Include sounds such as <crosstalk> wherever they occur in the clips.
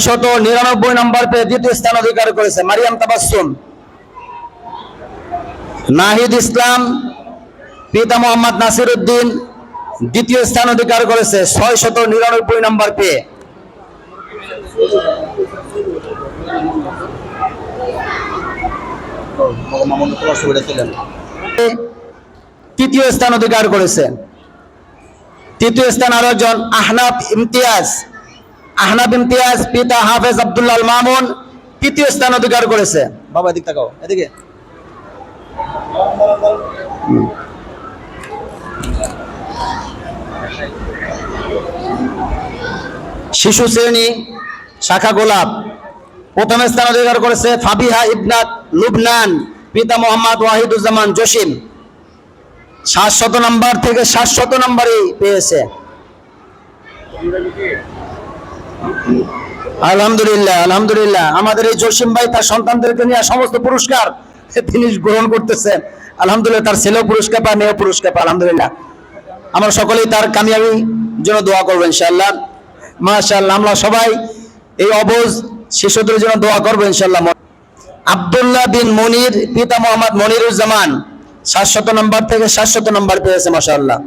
ছয় শত নিরানব্বই নম্বর পেয়ে দ্বিতীয় স্থান অধিকার করেছে মারিয়াম তাবাসুম নাহিদ ইসলাম, পিতা মোহাম্মদ নাসির উদ্দিন দ্বিতীয় স্থান অধিকার করেছে ছয় শত নিরানব্বই নম্বর পেয়ে। তৃতীয় স্থান অধিকার করেছে। তৃতীয় স্থান আরও একজন আহনাব ইমতিয়াজ। আহনাব ইমতিয়াজ পিতা হাফেজ আব্দুল্লাহ মামুন, তৃতীয় স্থান অধিকার করেছে। বাবা, এদিক তাকাও, এদিকে। শিশু শ্রেণি, শাখা গোলাপ। প্রথম স্থান অধিকার করেছে ফাবিহা ইবনাত লুবনান, পিতা মোহাম্মদ ওয়াহিদুজ্জামান জসিম। সাতশত নম্বর থেকে সাতশত নম্বরই পেয়েছে। আলহামদুলিল্লাহ আলহামদুলিল্লাহ। আমাদের এই জসিম ভাই তার সন্তানদেরকে নিয়ে সমস্ত পুরস্কার তিনি গ্রহণ করতেছেন আলহামদুলিল্লাহ, তার ছেলেও পুরস্কার পায়, মেয়েও পুরস্কার পায়, আলহামদুলিল্লাহ। আমরা সকলেই তার কামিয়াবি জন্য দোয়া করব ইনশাল্লাহ মাশাল্লাহ আমরা সবাই এই অবুজ শিশুদের জন্য দোয়া করব, ইনশাআল্লাহ। আব্দুল্লাহ বিন মনির, পিতা মোহাম্মদ মনিরুজ্জামান, সাতশত নম্বর থেকে সাতশত নম্বর পেয়েছে, মাশাআল্লাহ।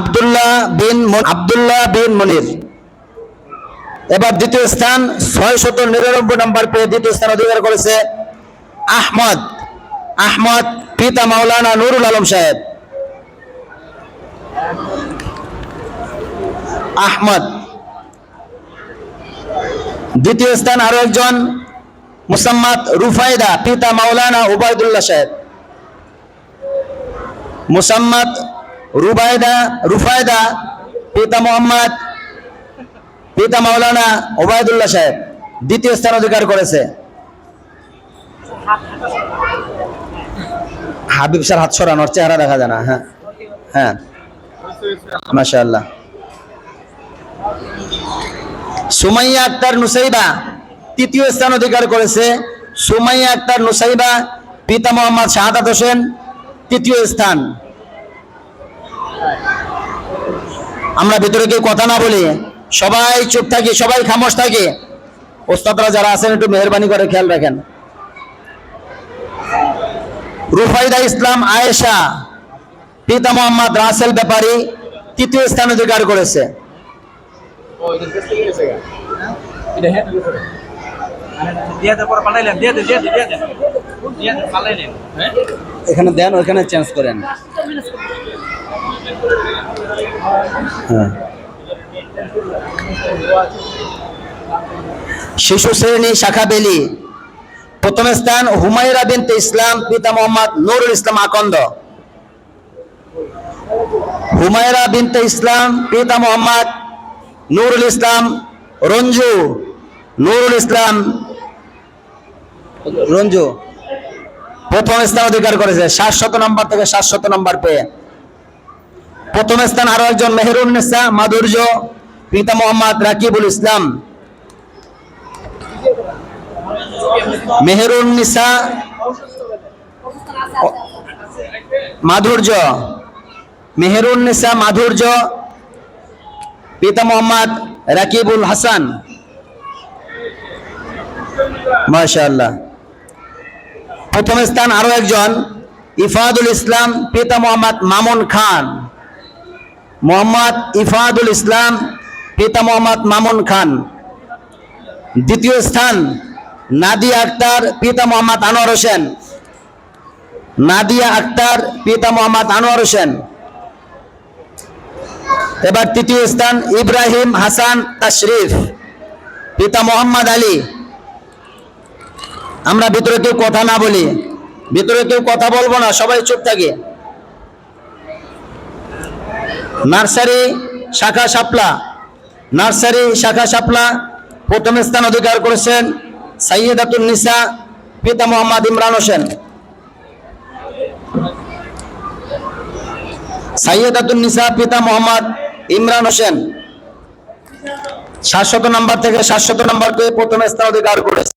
আব্দুল্লাহ বিন আব্দুল্লাহ বিন মনির। এবার দ্বিতীয় স্থান ছয় শত নিরানব্বই নম্বর পেয়ে দ্বিতীয় স্থান অধিকার করেছে আহমদ। আহমদ পিতা মাওলানা নুরুল আলম সাহেব। আহমদ। দ্বিতীয় স্থান আরও একজন, মুসাম্মাদ রুফায়দা পিতা মাওলানা উবায়দুল্লাহ সাহেব। মুসাম্মাদ রুবায়দা, রুফায়দা পিতা মোহাম্মদ পিতা মাওলানা ওবায়দুল্লাহ সাহেব দ্বিতীয় স্থান অধিকার করেছে। হাবিব স্যার হাত সরানোর চেহারা দেখা যায় না হ্যাঁ। হ্যাঁ। মাশাআল্লাহ। সুমাইয়া আক্তার নুসাইবা তৃতীয় স্থান অধিকার করেছে। সুমাইয়া আক্তার নুসাইবা, পিতা মোহাম্মদ শাহাদাত হোসেন, তৃতীয় স্থান। আমরা ভিতরে কেউ কথা না বলি সবাই চুপ থাকি সবাই খামোশ থাকি। ওস্তাদরা যারা আছেন একটু মেহরবানি করে খেয়াল রাখেন। রুফাইদা ইসলাম আয়েশা পিতা মোহাম্মদ রাসেল ব্যাপারী তৃতীয় স্থান অধিকার করেছে। এখানে দেন ওখানে চেঞ্জ করেন। হ্যাঁ। শিশু শ্রেণি শাখা বেলি। প্রথম স্থান হুমায়রা বিনতে ইসলাম, পিতা মোহাম্মদ নুরুল ইসলাম আকন্দ। হুমায়রা বিনতে ইসলাম, পিতা মোহাম্মদ নুরুল ইসলাম রঞ্জু। নুরুল ইসলাম রঞ্জু। প্রথম স্থান অধিকার করেছে, সাতশত নম্বর থেকে সাতশত নম্বর পেয়ে। প্রথম স্থান আরও একজন মেহরুন্নেসা মাধুর্য। পিতা মোহাম্মদ রাকিবুল ইসলাম। মেহরুন্নিসা মাধুর্য। মেহরুন্নিসা মাধুর্য। পিতা মোহাম্মদ রাকিবুল হাসান। মাশাআল্লাহ। প্রথম স্থান আরও একজন, ইফাদুল ইসলাম, পিতা মোহাম্মদ মামুন খান। মোহাম্মদ ইফাদুল ইসলাম পিতা মোহাম্মদ মামুন খান। দ্বিতীয় স্থান, নাদিয়া আক্তার পিতা মোহাম্মদ আনোয়ার হোসেন। নাদিয়া আক্তার পিতা মোহাম্মদ আনোয়ার হোসেন। এবার তৃতীয় স্থান, ইব্রাহিম হাসান তাশরিফ পিতা মোহাম্মদ আলী। আমরা ভিতরে কেউ কথা না বলি, ভিতরে কেউ কথা বলব না, সবাই চুপ থাকে। নার্সারি শাখা শাপলা নার্সারি শাখা শাপলা প্রথম স্থান অধিকার করেছেন সাইয়েদাতুন নিসা পিতা মোহাম্মদ ইমরান হোসেন। সাইয়েদাতুন নিসা পিতা মোহাম্মদ ইমরান হোসেন। সাতশত নাম্বার থেকে সাতশত নাম্বার পেয়ে প্রথম স্থান অধিকার করেছে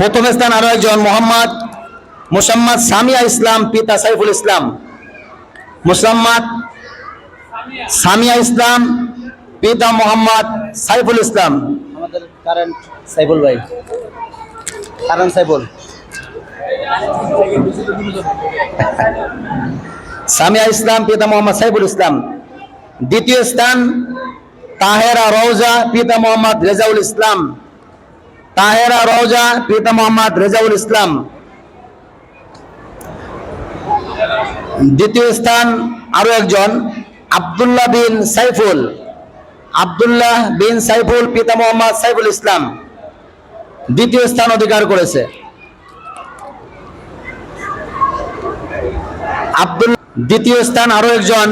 প্রথম স্থান আরও একজন মোহাম্মদ মোসাম্মদ সামিয়া ইসলাম পিতা সাইফুল ইসলাম। মোসাম্মদ সামিয়া ইসলাম পিতা মোহাম্মদ সাইফুল ইসলাম। আমাদের কারেন্ট সাইবুল ভাই। কারেন্ট সাইবুল সামিয়া ইসলাম পিতা মোহাম্মদ সাইফুল ইসলাম। দ্বিতীয় স্থান তাহেরা রওজা পিতা মোহাম্মদ রেজাউল ইসলাম। তাহেরা রওজা, পিতা মোহাম্মদ রেজাউল ইসলাম। দ্বিতীয় স্থান, আরও একজন, আব্দুল্লাহ বিন সাইফুল। আব্দুল্লাহ বিন সাইফুল, পিতা মোহাম্মদ সাইফুল ইসলাম। দ্বিতীয় স্থান অধিকার করেছে। আব্দুল দ্বিতীয় স্থান, আরও একজন।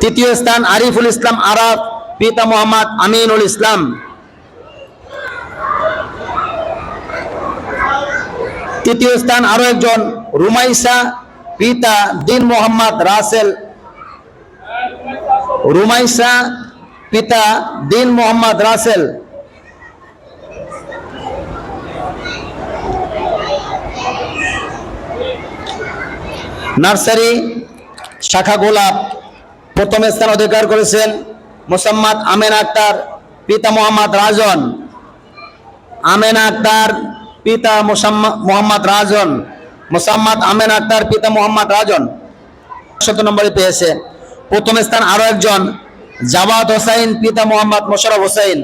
তৃতীয় স্থান, আরিফুল ইসলাম আরাফ। পিতা মোহাম্মদ আমিনুল ইসলাম। তৃতীয় স্থান আরও একজন, রুমাইসা পিতা দিন মোহাম্মদ রাসেল। রুমাইসা পিতা দিন মোহাম্মদ রাসেল। নার্সারি শাখা গোলাপ প্রথম স্থান অধিকার করেছেন মোসাম্মদ আমেন আক্তার, পিতা মোহাম্মদ রাজন। আমেন আক্তার, পিতা মোহাম্মদ রাজন। মোসাম্মদ আমেন আক্তার, পিতা মোহাম্মদ রাজন। শত নম্বরে পেয়েছে। প্রথম স্থান আরও একজন, জাওয়াত হোসাইন, পিতা মোহাম্মদ মোশারফ হোসাইন।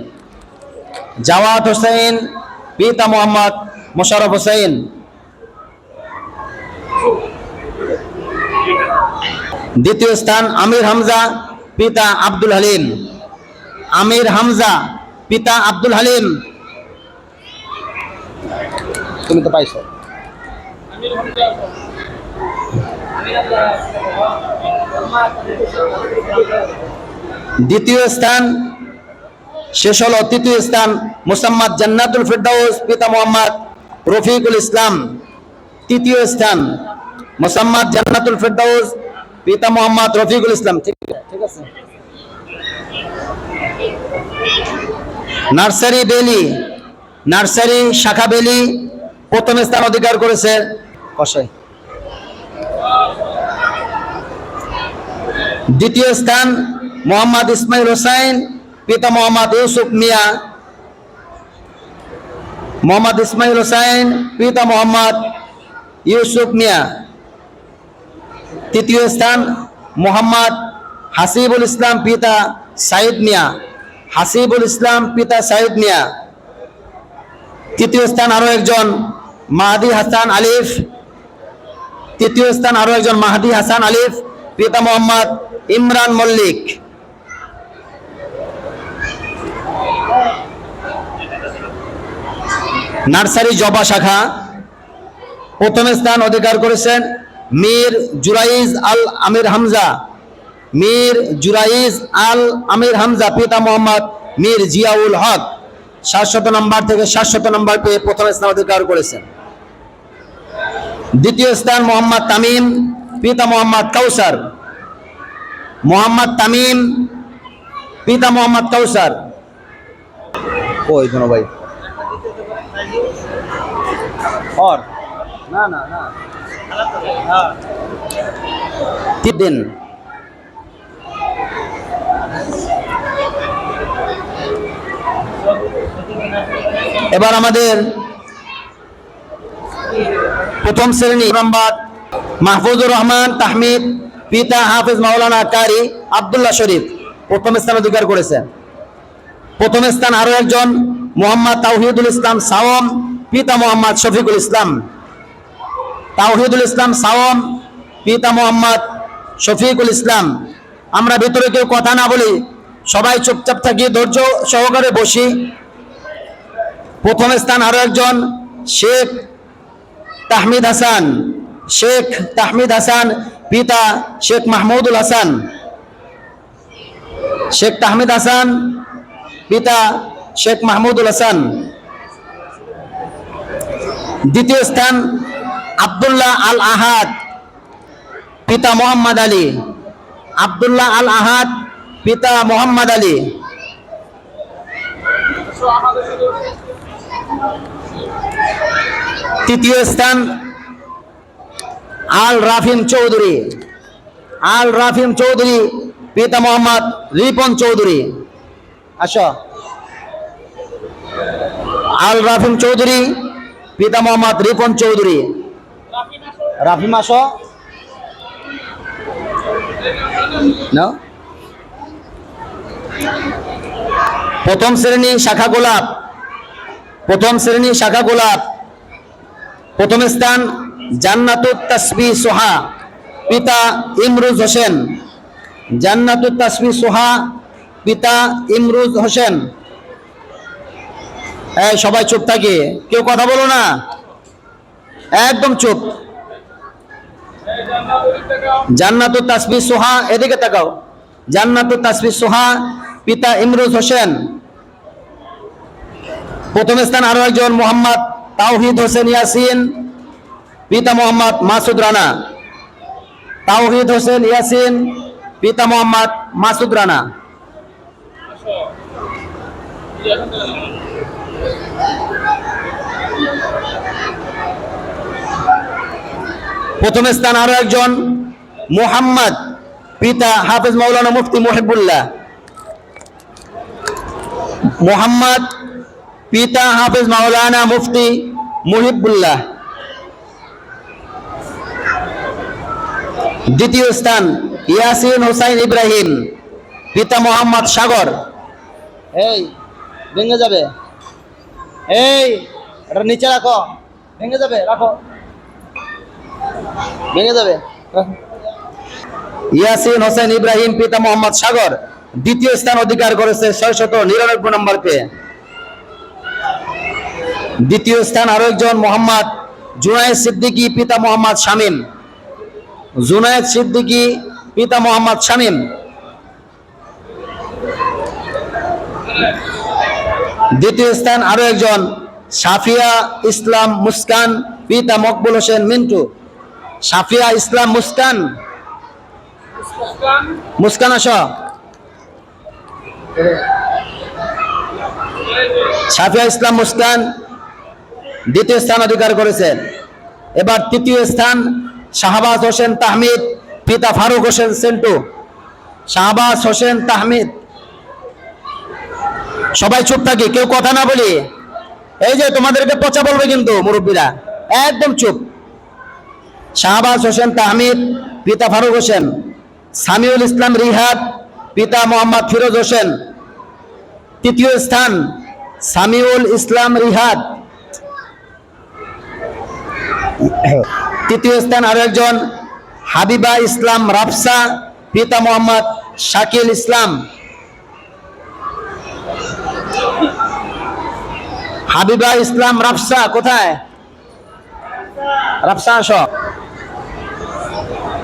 জাওয়াত হোসাইন, পিতা মোহাম্মদ মোশারফ হোসাইন। দ্বিতীয় স্থান আমির হামজা পিতা আব্দুল হালিম। আমির হামজা, পিতা আব্দুল হালিম। তুমি তো পাইছো। দ্বিতীয় স্থান, শেষ হলো তৃতীয় স্থান, মুসাম্মদ জান্নাতুল ফিরদাউস, পিতা মোহাম্মদ রফিকুল ইসলাম। তৃতীয় স্থান, মুসাম্মদ জান্নাতুল ফিরদাউস পিতা মোহাম্মদ রফিকুল ইসলাম, ঠিক ঠিক আছে? নার্সারি বেলি, নার্সারি শাখা বেলি প্রথম স্থান অধিকার করেছে কষাই দ্বিতীয় স্থান মোহাম্মদ ইসমাইল হোসাইন, পিতা মোহাম্মদ ইউসুফ মিয়া। মোহাম্মদ ইসমাইল হোসাইন, পিতা মোহাম্মদ ইউসুফ মিয়া। তৃতীয় স্থান মোহাম্মদ হাসিবুল ইসলাম পিতা সাইদ মিয়া। হাসিবুল ইসলাম পিতা সাইদ মিয়া। তৃতীয় স্থান আরও একজন মাহাদি হাসান আলিফ। তৃতীয় স্থান আরও একজন মাহাদি হাসান আলিফ, পিতা মোহাম্মদ ইমরান মল্লিক। নার্সারি জবা শাখা প্রথম স্থান অধিকার করেছেন মীর জুরাইজ আল আমির হামজা। মীর জুরাইজ আল আমির হামজা, পিতা মোহাম্মদ মীর জিয়াউল হক, সাতশত নম্বর থেকে সাতশত নম্বর পেয়ে প্রথম স্থান অধিকার করেছেন। দ্বিতীয় স্থান মোহাম্মদ তামিম, পিতা মোহাম্মদ কাউসার। মোহাম্মদ তামিম, পিতা মোহাম্মদ কাউসার। ওই ধনো ভাই। না না না। দিন। এবার আমাদের প্রথম শ্রেণি নাম্বার মাহফুজুর রহমান, তাহমিদ, পিতা হাফিজ মাওলানা কারি আব্দুল্লাহ শরীফ প্রথম স্থান অধিকার করেছেন। প্রথম স্থান আরও একজন, মোহাম্মদ তাওহিদুল ইসলাম সাওম পিতা মোহাম্মদ শফিকুল ইসলাম। তাওহিদুল ইসলাম সাওম পিতা মোহাম্মদ শফিকুল ইসলাম। আমরা ভিতরে কেউ কথা না বলি, সবাই চুপচাপ থাকি, ধৈর্য সহকারে বসি। প্রথম স্থান আরও একজন, শেখ তাহমিদ হাসান। শেখ তাহমিদ হাসান, পিতা শেখ মাহমুদুল হাসান। শেখ তাহমিদ হাসান, পিতা শেখ মাহমুদুল হাসান। দ্বিতীয় স্থান আব্দুল্লাহ আল আহাদ, পিতা মোহাম্মদ আলী। আব্দুল্লাহ আল আহাদ, পিতা মোহাম্মদ আলী। তৃতীয় স্থান আল রাফিম চৌধুরী। আল রাফিম চৌধুরী, পিতা মোহাম্মদ রিপন চৌধুরী। আসো। আল রাফিম চৌধুরী, পিতা মোহাম্মদ রিপন চৌধুরী। রাফি মাসো? না প্রথম শ্রেণি শাখা গোলাপ। প্রথম শ্রেণি শাখা গোলাপ। প্রথম স্থান জান্নাতুত তাসবি সোহা, পিতা ইমরুজ হোসেন। জান্নাতুত তাসবি সোহা, পিতা ইমরুজ হোসেন। সবাই চুপ থাকে। কেউ কথা বলো না? একদম চুপ। জান্নাতুত তাসবি সোহা, এদিকে তাকাও। জান্নাতুত তাসবি সোহা, পিতা ইমরুজ হোসেন। প্রথম স্থান আরও একজন, মোহাম্মদ তাওহিদ হোসেন ইয়াসিন। পিতা মোহাম্মদ মাসুদ রানা। তাওহিদ হোসেন ইয়াসিন, পিতা মোহাম্মদ মাসুদ রানা। প্রথম স্থান আরও একজন, মোহাম্মদ, পিতা হাফেজ মাওলানা মুফতি মুহিবুল্লাহ। মোহাম্মদ, পিতা হাফেজ মাওলানা মুফতি মুহিবুল্লাহ। দ্বিতীয় স্থান, ইয়াসিন হোসাইন ইব্রাহিম, পিতা মোহাম্মদ সাগর। এই, ভেঙে যাবে। এই, এটা নিচে রাখো। ভেঙে যাবে, রাখো। ভেঙে যাবে। ইয়াসিন হোসেন ইব্রাহিম পিতা মোহাম্মদ সাগর দ্বিতীয় স্থান অধিকার করেছে ছয় শত নিরানব্বই নম্বর পেয়ে দ্বিতীয় স্থান আরও একজন, মোহাম্মদ জুনায়েদ সিদ্দিকী পিতা মোহাম্মদ পিতা মোহাম্মদ দ্বিতীয় স্থান আরও একজন সাফিয়া ইসলাম মুস্কান পিতা মকবুল হোসেন মিন্টু। সাফিয়া ইসলাম মুস্কান। মুস্কান আস। সাফিয়া ইসলাম মুস্কান দ্বিতীয় স্থান অধিকার করেছেন এবার তৃতীয় স্থান শাহবাজ হোসেন তাহমিদ, পিতা ফারুক হোসেন সেন্টু। শাহবাজ হোসেন তাহমিদ। সবাই চুপ থাকি, কেউ কথা না বলি। এই যে তোমাদেরকে পচা বলবে কিন্তু মুরব্বীরা, একদম চুপ। শাহবাজ হোসেন তাহমিদ, পিতা ফারুক হোসেন, সামিউল ইসলাম রিহাদ, পিতা মোহাম্মদ ফিরোজ হোসেন। তৃতীয় স্থান, সামিউল ইসলাম রিহাদ। তৃতীয় স্থান আরও একজন, হাবিবা ইসলাম রাফসা, পিতা মোহাম্মদ শাকিল ইসলাম। হাবিবা ইসলাম রাফসা কোথায়? রাফসা আস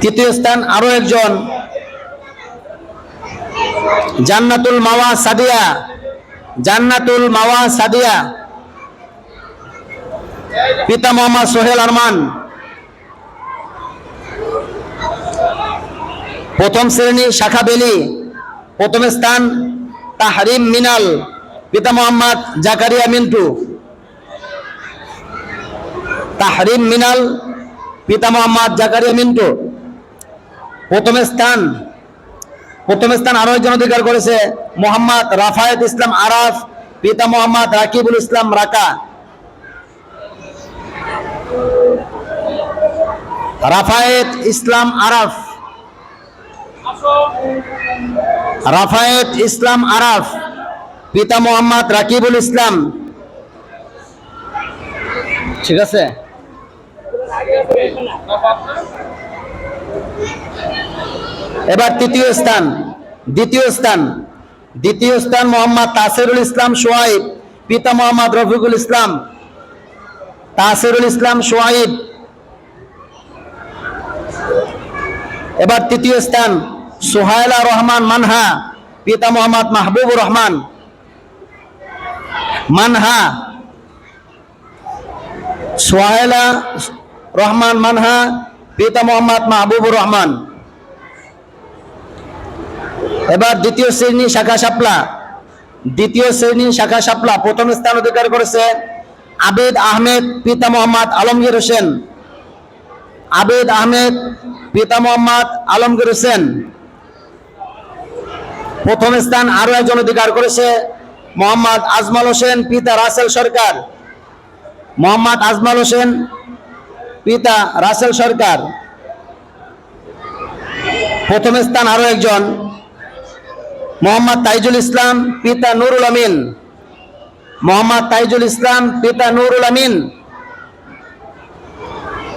তৃতীয় স্থান আরও একজন। জান্নাতুল মাওয়া সাদিয়া। জান্নাতুল মাওয়া সাদিয়া। পিতা মোহাম্মদ সোহেল আরমান। প্রথম শ্রেণি শাখা বেলি। প্রথম স্থান তাহরিম মিনাল। পিতা মোহাম্মদ জাকারিয়া মিন্টু। তাহরিম মিনাল পিতা মোহাম্মদ জাকারিয়া মিন্টু। প্রথম স্থান প্রথম স্থান আরও একজন অধিকার করেছে, মোহাম্মদ রাফায়েত ইসলাম আরাফ, পিতা মোহাম্মদ রাকিবুল ইসলাম রাকা। রাফায়েত ইসলাম আরাফ। রাফায়েত ইসলাম আরাফ, পিতা মোহাম্মদ রাকিবুল ইসলাম। ঠিক আছে? এবার তৃতীয় স্থান, দ্বিতীয় স্থান দ্বিতীয় স্থান মোহাম্মদ তাসিরুল ইসলাম সোহাইব, পিতা মোহাম্মদ রফিকুল ইসলাম। তাসিরুল ইসলাম সোহাইব। এবার তৃতীয় স্থান, সোহাইলা রহমান মানহা, পিতা মোহাম্মদ মাহবুবুর রহমান। মানহা, সোহাইলা রহমান মানহা, পিতা মোহাম্মদ মাহবুবুর রহমান। এবার দ্বিতীয় শ্রেণি শাখা শাপলা। দ্বিতীয় শ্রেণি শাখা শাপলা প্রথম স্থান অধিকার করেছে আবেদ আহমেদ, পিতা মোহাম্মদ আলমগীর হোসেন। আবেদ আহমেদ, পিতা মোহাম্মদ আলমগীর হোসেন। প্রথম স্থান আরও একজন অধিকার করেছে মোহাম্মদ আজমাল হোসেন, পিতা রাসেল সরকার। মোহাম্মদ আজমাল হোসেন পিতা রাসেল সরকার। প্রথম স্থান আরও একজন, মোহাম্মদ তাইজুল ইসলাম, পিতা নুরুল আমিন। মোহাম্মদ তাইজুল ইসলাম, পিতা নুরুল আমিন।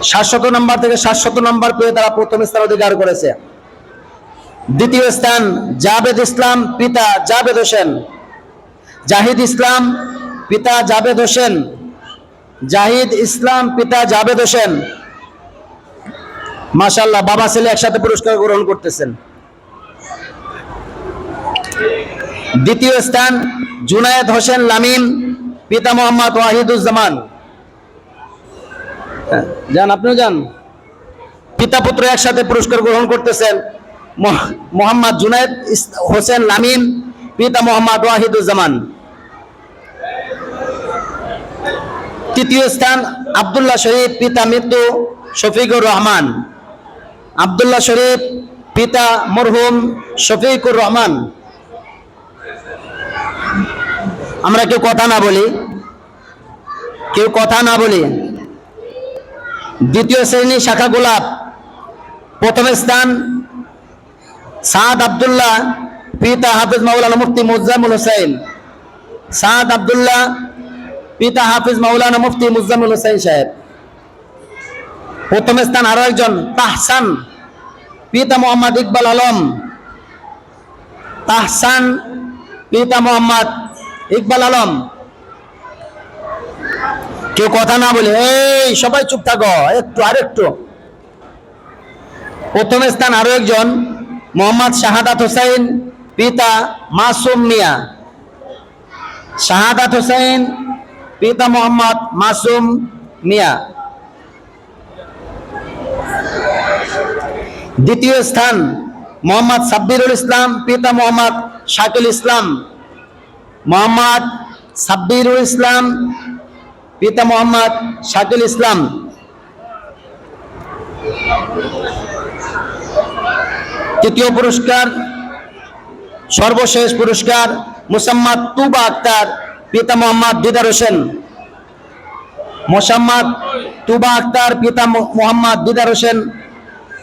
সাতশত নম্বর থেকে সাতশত নম্বর পেয়ে তারা প্রথম স্থান অধিকার করেছে। দ্বিতীয় স্থান জাবেদ ইসলাম, পিতা জাবেদ হোসেন। জাহিদ ইসলাম, পিতা জাবেদ হোসেন। জাহিদ ইসলাম পিতা জাভেদ হোসেন। মাশাল্লাহ বাবা ছেলে একসাথে পুরস্কার গ্রহণ করতেছেন। দ্বিতীয় স্থান জুনায়েদ হোসেন লামিম পিতা মোহাম্মদ ওয়াহিদুজ্জামান। হ্যাঁ, যান আপনিও যান। পিতা পুত্র একসাথে পুরস্কার গ্রহণ করতেছেন মোহাম্মদ জুনায়েদ হোসেন লামিম পিতা মোহাম্মদ ওয়াহিদুজ্জামান। তৃতীয় স্থান আব্দুল্লাহ শরীফ, পিতা মৃত্যু শফিকুর রহমান। আব্দুল্লাহ শরীফ, পিতা মরহুম শফিকুর রহমান। আমরা কেউ কথা না বলি। কেউ কথা না বলি। দ্বিতীয় শ্রেণি শাখা গোলাপ, প্রথম স্থান সাদ আবদুল্লাহ, পিতা হাফিজ মাওলানা মুফতি মুজামুল হোসেন। সাদ আব্দুল্লাহ পিতা হাফিজ মাওলানা মুফতি মুজামুল হোসেন সাহেব। প্রথম স্থান আরও একজন, তাহসান। পিতা মোহাম্মদ ইকবাল আলম। তাহসান পিতা মোহাম্মদ ইকবাল আলম। কেউ কথা না বলে, এই, সবাই চুপ থাকো, একটু, আরেকটু। প্রথম স্থান আরও একজন, মোহাম্মদ শাহাদাত হোসেন, পিতা মাসুম মিয়া। শাহাদাত হোসেন পিতা মোহাম্মদ মাসুম মিয়া দ্বিতীয় স্থান, মোহাম্মদ সাব্বিরুল ইসলাম, পিতা মোহাম্মদ শাকিল ইসলাম। মোহাম্মদ সাব্বিরুল ইসলাম, পিতা মোহাম্মদ শাকিল ইসলাম। তৃতীয় পুরস্কার, সর্বশেষ পুরস্কার মুসাম্মদ তুবা আক্তার। পিতা মোহাম্মদ দিদার হোসেন, মোসাম্মদ তুবা আক্তার, পিতা মোহাম্মদ দিদার হোসেন।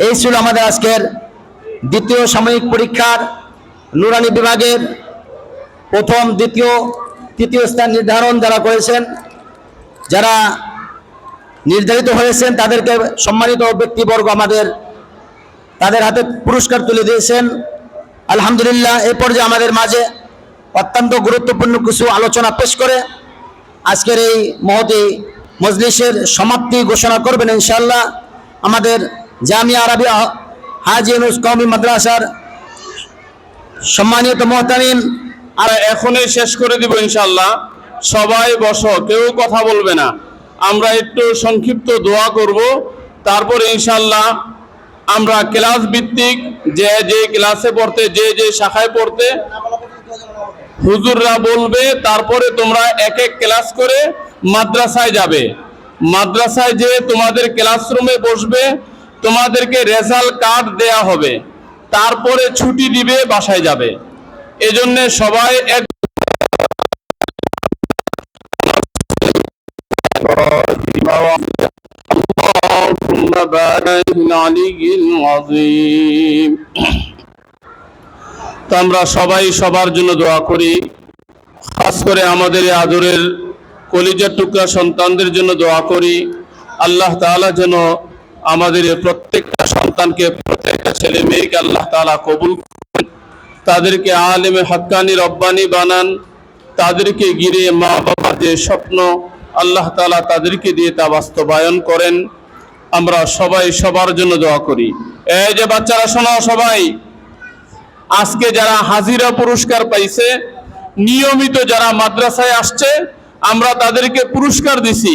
এই ছিল আমাদের আজকের দ্বিতীয় সাময়িক পরীক্ষার নুরানি বিভাগের প্রথম, দ্বিতীয়, তৃতীয় স্থান নির্ধারণ যারা করেছেন, যারা নির্ধারিত হয়েছেন, তাদেরকে সম্মানিত ব্যক্তিবর্গ আমাদের তাদের হাতে পুরস্কার তুলে দিয়েছেন। আলহামদুলিল্লাহ এই পর্যায়ে আমাদের মাঝে অত্যন্ত গুরুত্বপূর্ণ কিছু আলোচনা পেশ করে। আজকের এই মহতি মজলিসের সমাপ্তি ঘোষণা করবেন ইনশাল্লাহ আমাদের জামিয়া আরবিয়া হাজি ইউনুস কওমি মাদ্রাসার সম্মানিত মহতামিম। আর এখনই শেষ করে দিব ইনশাল্লাহ সবাই বসো, কেউ কথা বলবে না। আমরা একটু সংক্ষিপ্ত দোয়া করব। তারপর ইনশাল্লাহ আমরা ক্লাস ভিত্তিক যে যে ক্লাসে পড়তে, যে যে শাখায় পড়তে হুজুররা বলবে তারপরে তোমরা এক এক ক্লাস করে মাদ্রাসায় যাবে মাদ্রাসায় যে তোমাদের ক্লাসরুমে বসবে তোমাদেরকে রেজাল্ট কার্ড দেয়া হবে তারপরে ছুটি দিবে বাসায় যাবে এজন্য সবাই এক اللهم بارك العلي العظيم <laughs> তো আমরা সবাই সবার জন্য দোয়া করি। খাস করে আমাদের আদরের কলিজার টুকরা সন্তানদের জন্য দোয়া করি। আল্লাহ তাআলা যেন আমাদের প্রত্যেকটা সন্তানকে, প্রত্যেকটা ছেলে মেয়েকে আল্লাহ তাআলা কবুল তাদেরকে আলেমে হাক্কানি রব্বানি বানান। তাদেরকে ঘিরে মা বাবার যে স্বপ্ন আল্লাহ তাআলা তাদেরকে দিয়ে তা বাস্তবায়ন করেন। আমরা সবাই সবার জন্য দোয়া করি। এই যে বাচ্চারা শোনাও সবাই। আজকে যারা হাজিরা পুরস্কার পাইছে, নিয়মিত যারা মাদ্রাসায় আসছে, আমরা তাদেরকে পুরস্কার দিছি।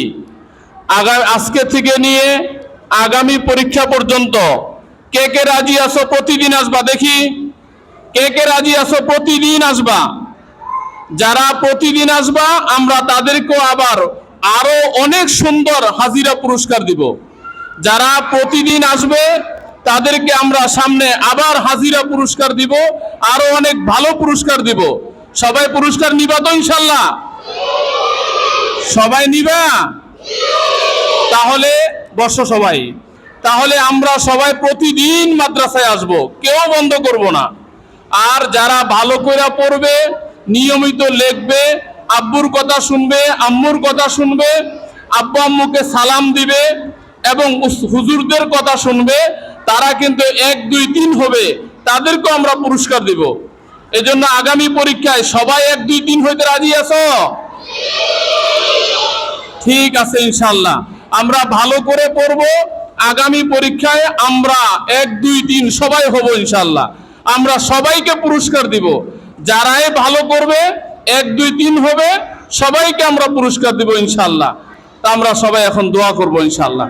আগা আজকে থেকে নিয়ে আগামী পরীক্ষা পর্যন্ত। কে কে রাজি আসো প্রতিদিন আসবা দেখি। কে কে রাজি আসো প্রতিদিন আসবা। যারা প্রতিদিন আসবা, আমরা তাদেরকেও আবার আরও অনেক সুন্দর হাজিরা পুরস্কার দিব। যারা প্রতিদিন আসবে তাদেরকে আমরা সামনে আবার হাজিরা পুরস্কার দিব, আরও অনেক ভালো পুরস্কার দিব। সবাই পুরস্কার নিবা তো ইনশাল্লাহ? সবাই নিবা? তাহলে বর্ষ সবাই। তাহলে আমরা সবাই প্রতিদিন মাদ্রাসায় আসব, কেউ বন্ধ করব না। আর যারা ভালো করে পড়বে, নিয়মিত লিখবে, আব্বুর কথা শুনবে, আম্মুর কথা শুনবে, আব্বু আম্মুকে সালাম দিবে এবং হুজুরদের কথা শুনবে তারা কিন্তু এক, দুই, তিন হবে, তাদেরকেও আমরা পুরস্কার দিব। এজন্য আগামী পরীক্ষায় সবাই এক, দুই, তিন হইতে রাজি আছো? ঠিক আছে ইনশাল্লাহ আমরা ভালো করে পড়ব। আগামী পরীক্ষায় আমরা এক, দুই, তিন সবাই হব ইনশাল্লাহ আমরা সবাইকে পুরস্কার দিব। যারাই ভালো করবে, এক, দুই, তিন হবে, সবাইকে আমরা পুরস্কার দিব ইনশাল্লাহ তা আমরা সবাই এখন দোয়া করব ইনশাল্লাহ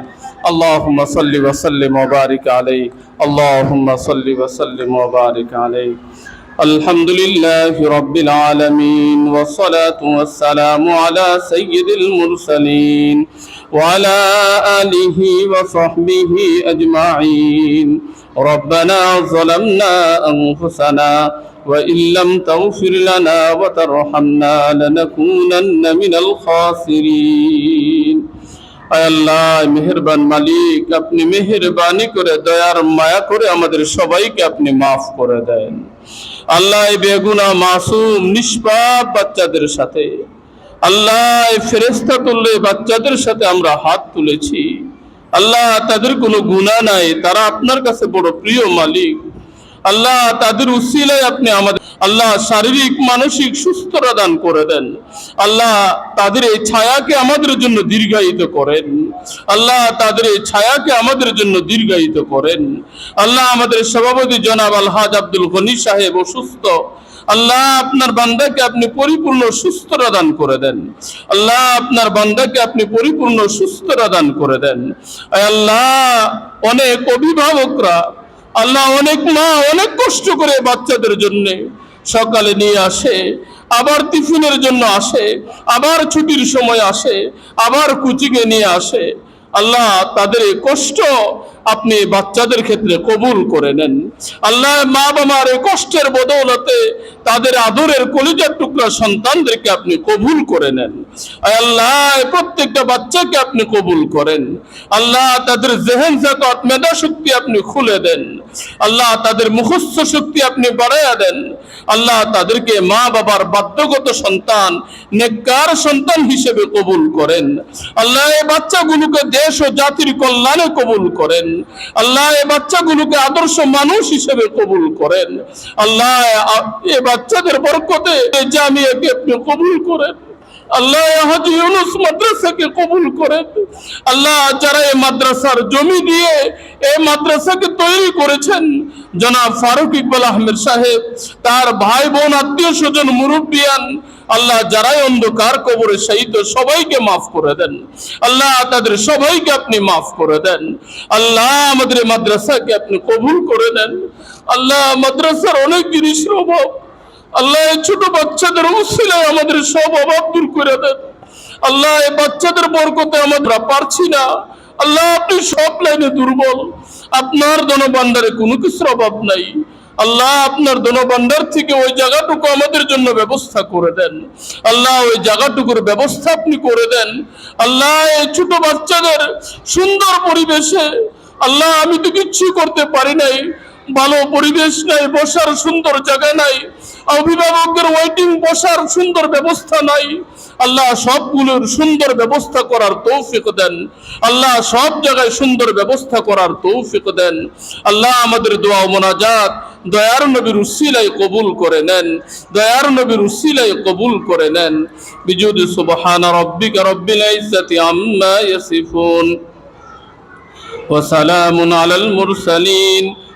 اللهم صل وسلم وبارك عليه اللهم صل وسلم وبارك عليه الحمد لله رب العالمين والصلاة والسلام على سيد المرسلين وعلى آله وصحبه أجمعين ربنا ظلمنا أنفسنا وإن لم تغفر لنا وترحمنا لنكونن من الخاسرين আয় আল্লাহ, মেহেরবান মালিক, আপনি মেহেরবানি করে, দয়ার মায়া করে আমাদের সবাইকে আপনি মাফ করে দেন। আল্লাহ বেগুনা মাসুম, নিষ্পাপ বাচ্চাদের সাথে। আল্লাহ ফেরেস্তা তুললে বাচ্চাদের সাথে আমরা হাত তুলেছি। আল্লাহ তাদের কোনো গুণা নাই, তারা আপনার কাছে বড় প্রিয় মালিক। আল্লাহ তাদের উসিলায় আপনি আমাদের আল্লাহ শারীরিক, মানসিক সুস্থতা দান করে দেন। আল্লাহ তাদের এই ছায়াকে আমাদের জন্য দীর্ঘায়িত করেন। আল্লাহ তাদের এই ছায়াকে আমাদের জন্য দীর্ঘায়িত করেন। আল্লাহ আমাদের সভাপতি জনাব আলহাজ আব্দুল গনি সাহেব অসুস্থ। আল্লাহ আপনার বান্দাকে আপনি পরিপূর্ণ সুস্থতা দান করে দেন। আল্লাহ আপনার বান্দাকে আপনি পরিপূর্ণ সুস্থতা দান করে দেন। আল্লাহ, অনেক অভিভাবকরা আল্লাহ অনেক মা অনেক কষ্ট করে বাচ্চাদের জন্য সকালে নিয়ে আসে, আবার টিফিনের জন্য আসে, আবার ছুটির সময় আসে, আবার কুচিকে নিয়ে আসে। আল্লাহ তাদের কষ্ট আপনি বাচ্চাদের ক্ষেত্রে কবুল করে নেন। আল্লাহ মা বাবার এই কষ্টের বদৌলতে তাদের আদরের কলিজার টুকরা সন্তানদেরকে আপনি কবুল করে নেন। আল্লাহ প্রত্যেকটা বাচ্চাকে আপনি কবুল করেন। আল্লাহ তাদের জেহেন জাকাত মেধা শক্তি আপনি খুলে দেন। আল্লাহ তাদের মুখস্থ শক্তি আপনি বাড়াইয়া দেন। আল্লাহ তাদেরকে মা বাবার বাধ্যগত সন্তান, নেককার সন্তান হিসেবে কবুল করেন। আল্লাহ এই বাচ্চাগুলোকে দেশ ও জাতির কল্যাণে কবুল করেন। আল্লাহ এই বাচ্চাগুলোকে আদর্শ মানুষ হিসেবে কবুল করেন। আল্লাহ এ বাচ্চাদের বরকতে জামিয়াকে আপনি কবুল করেন। আল্লাহ হাজি ইউনুস মাদ্রাসাকে কবুল করেন। আল্লাহ যারা এই মাদ্রাসার জমি দিয়ে এই মাদ্রাসাকে তৈরি করেছেন, জনাব ফারুক ইকবাল আহমেদ সাহেব, তার ভাই বোন, আত্মীয় স্বজন, মুরব্বিয়ান, আল্লাহ যারাই অন্ধকার কবরে শহীদ সবাইকে মাফ করে দেন। আল্লাহ তাদের সবাইকে আপনি মাফ করে দেন। আল্লাহ আমাদের মাদ্রাসাকে আপনি কবুল করে নেন। আল্লাহ মাদ্রাসার অনেক জিনিসের অভাব। আল্লাহ ছোট বাচ্চাদের উসিলায় আমাদের সব অভাব দূর করে দেন। আল্লাহ, এই বাচ্চাদের বরকতে আমরা পারছি না। আল্লাহ, আপনি সব লাইনে দুর্বল। আপনার দনবান্ডারে কোনো কিছুর অভাব নাই। আল্লাহ, আপনার দনবান্ডার থেকে ওই জায়গাটুকু আমাদের জন্য ব্যবস্থা করে দেন। আল্লাহ, ওই জায়গাটুকুর ব্যবস্থা আপনি করে দেন। আল্লাহ, এই ছোট বাচ্চাদের সুন্দর পরিবেশে, আল্লাহ, আমি তো কিচ্ছু করতে পারি নাই। ভালো পরিবেশ নাই, বসার সুন্দর জায়গা নাই, অভিভাবকদের ওয়েটিং বসার সুন্দর ব্যবস্থা নাই। আল্লাহ সবগুলোর সুন্দর ব্যবস্থা করার তৌফিক দেন। আল্লাহ সব জায়গায় সুন্দর ব্যবস্থা করার তৌফিক দেন। আল্লাহ আমাদের দোয়া মোনাজাত দয়ার নবীর উসিলাই কবুল করে নেন। দয়ার নবীর উসিলাই কবুল করে নেন। বিজুদ সুবহান রব্বিক রব্বিল ইজ্জতি আম্মা ইয়াসিফুন। ওয়া সালামুন আলাল মুরসালিন।